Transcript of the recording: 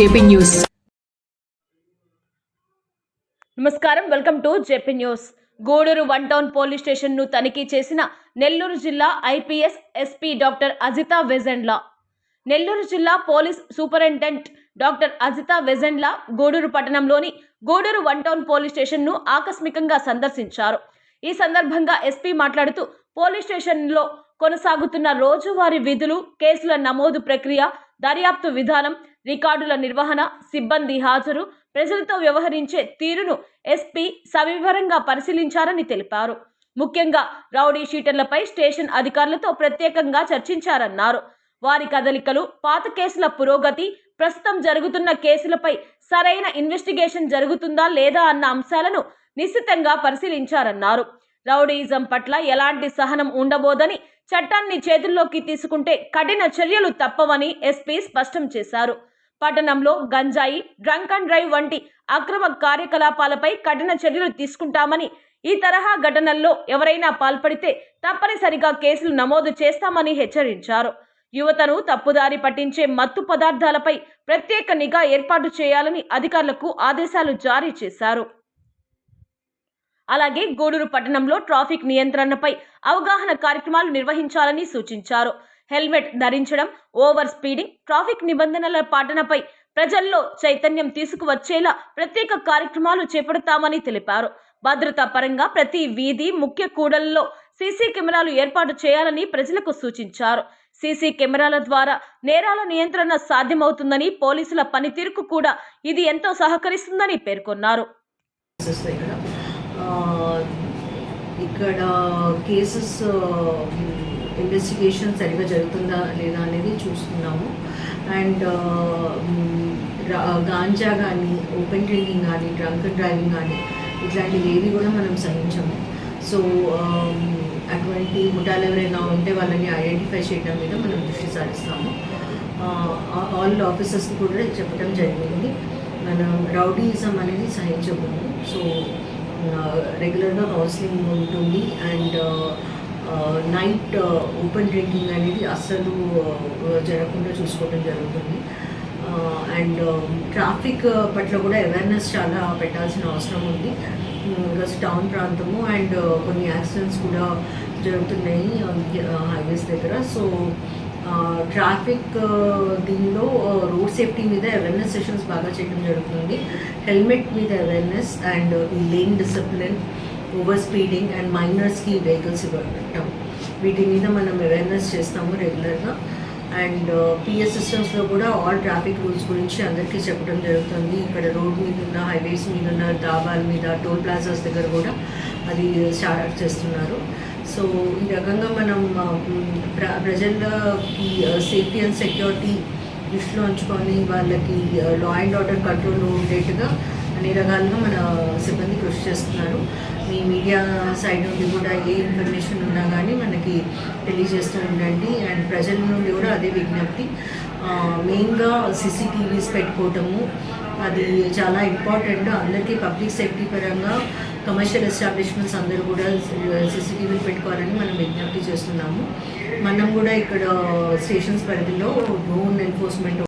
JP news. నమస్కారం. Welcome to JP news. Gudur one town police స్టేషన్ను తనిఖీ చేసిన నెల్లూరు జిల్లా IPS SP doctor Ajitha Vejendla. Nellore జిల్లా police superintendent doctor Ajitha Vejendla Gudur పట్టణంలోని Gudur one town police స్టేషన్ను ఆకస్మికంగా సందర్శించారు. ఈ సందర్భంగా ఎస్పీ మాట్లాడుతూ పోలీస్ స్టేషన్లో కొనసాగుతున్న రోజువారీ విధులు కేసుల నమోదు ప్రక్రియ దర్యాప్తు విధానం రికార్డుల నిర్వహణ సిబ్బంది హాజరు ప్రజలతో వ్యవహరించే తీరును ఎస్పీ సవివరంగా పరిశీలించారని తెలిపారు. ముఖ్యంగా రౌడీ షీటర్లపై స్టేషన్ అధికారులతో ప్రత్యేకంగా చర్చించారన్నారు. వారి కదలికలు పాత కేసుల పురోగతి ప్రస్తుతం జరుగుతున్న కేసులపై సరైన ఇన్వెస్టిగేషన్ జరుగుతుందా లేదా అన్న అంశాలను నిశ్చితంగా పరిశీలించారన్నారు. రౌడీయిజం పట్ల ఎలాంటి సహనం ఉండబోదని చట్టాన్ని చేతుల్లోకి తీసుకుంటే కఠిన చర్యలు తప్పవని ఎస్పీ స్పష్టం చేశారు. పట్టణంలో గంజాయి డ్రంక్ అండ్ డ్రైవ్ వంటి అక్రమ కార్యకలాపాలపై కఠిన చర్యలు తీసుకుంటామని ఈ తరహా ఘటనల్లో ఎవరైనా పాల్పడితే తప్పనిసరిగా కేసులు నమోదు చేస్తామని హెచ్చరించారు. యువతను తప్పుదారి పట్టించే మత్తు పదార్థాలపై ప్రత్యేక నిఘా ఏర్పాటు చేయాలని అధికారులకు ఆదేశాలు జారీ చేశారు. అలాగే గూడూరు పట్టణంలో ట్రాఫిక్ నియంత్రణపై అవగాహన కార్యక్రమాలు నిర్వహించాలని సూచించారు. హెల్మెట్ ధరించడం ఓవర్ స్పీడింగ్ ట్రాఫిక్ నిబంధనల పాటనపై ప్రజల్లో చైతన్యం తీసుకువచ్చేలా ప్రత్యేక కార్యక్రమాలు చేపడతామని తెలిపారు. భద్రతా పరంగా ప్రతి వీధి ముఖ్య కూడల్లో సీసీ కెమెరాలు ఏర్పాటు చేయాలని ప్రజలకు సూచించారు. సీసీ కెమెరాల ద్వారా నేరాల నియంత్రణ సాధ్యమవుతుందని పోలీసుల పనితీరుకు కూడా ఇది ఎంతో సహకరిస్తుందని పేర్కొన్నారు. ఇక్కడ కేసెస్ ఇన్వెస్టిగేషన్ సరిగా జరుగుతుందా లేదా అనేది చూస్తున్నాము. అండ్ గాంజా కానీ ఓపెన్ డ్రింకింగ్ కానీ డ్రంక్ డ్రైవింగ్ కానీ ఇట్లాంటివి ఏవి కూడా మనం సహించము. సో అటువంటి ముఠాలు ఎవరైనా ఉంటే వాళ్ళని ఐడెంటిఫై చేయడం మీద మనం దృష్టి సారిస్తాము. ఆల్ ఆఫీసర్స్కి కూడా చెప్పడం జరిగింది. మనం రౌడీజం అనేది సహించకూడదు. సో రెగ్యులర్గా కౌన్సిలింగ్ ఉంటుంది. అండ్ నైట్ ఓపెన్ డ్రింకింగ్ అనేది అస్సలు జరగకుండా చూసుకోవడం జరుగుతుంది. అండ్ ట్రాఫిక్ పట్ల కూడా అవేర్నెస్ చాలా పెట్టాల్సిన అవసరం ఉంది. బికాస్ టౌన్ ప్రాంతము అండ్ కొన్ని యాక్సిడెంట్స్ కూడా జరుగుతున్నాయి హైవేస్ దగ్గర. సో ట్రాఫిక్ దీనిలో రోడ్ సేఫ్టీ మీద అవేర్నెస్ సెషన్స్ బాగా చేయడం జరుగుతుంది. హెల్మెట్ మీద awareness and lane discipline over speeding and మైనర్స్కి vehicles ఇవ్వటం వీటి మీద మనం అవేర్నెస్ చేస్తాము రెగ్యులర్గా అండ్ పిఎస్ సిస్టమ్స్లో కూడా ఆల్ ట్రాఫిక్ రూల్స్ గురించి అందరికీ చెప్పడం జరుగుతుంది. ఇక్కడ రోడ్ మీద ఉన్న హైవేస్ మీద ఉన్న డాబాల మీద టోల్ ప్లాజాస్ దగ్గర కూడా అది స్టార్ట్ చేస్తున్నారు. సో ఈ రకంగా మనం um, ప్ర ప్రజలకి సేఫ్టీ అండ్ సెక్యూరిటీ దృష్టిలో ఉంచుకొని వాళ్ళకి లా అండ్ ఆర్డర్ కంట్రోల్ ఉండేట్టుగా అన్ని రకాలుగా మన సిబ్బంది కృషి చేస్తున్నారు. మీ మీడియా సైడ్ నుండి కూడా ఏ ఇన్ఫర్మేషన్ ఉన్నా కానీ మనకి తెలియజేస్తూ ఉండండి. అండ్ ప్రజల నుండి కూడా అదే విజ్ఞప్తి. మెయిన్గా సీసీటీవీస్ పెట్టుకోవటము అది చాలా ఇంపార్టెంట్. అందరికీ పబ్లిక్ సేఫ్టీ పరంగా కమర్షియల్ ఎస్టాబ్లిష్మెంట్స్ అందరూ కూడా సీసీటీవీలు పెట్టుకోవాలని మనం విజ్ఞప్తి చేస్తున్నాము. మనం కూడా ఇక్కడ స్టేషన్స్ పరిధిలో డ్రోన్ ఎన్ఫోర్స్మెంట్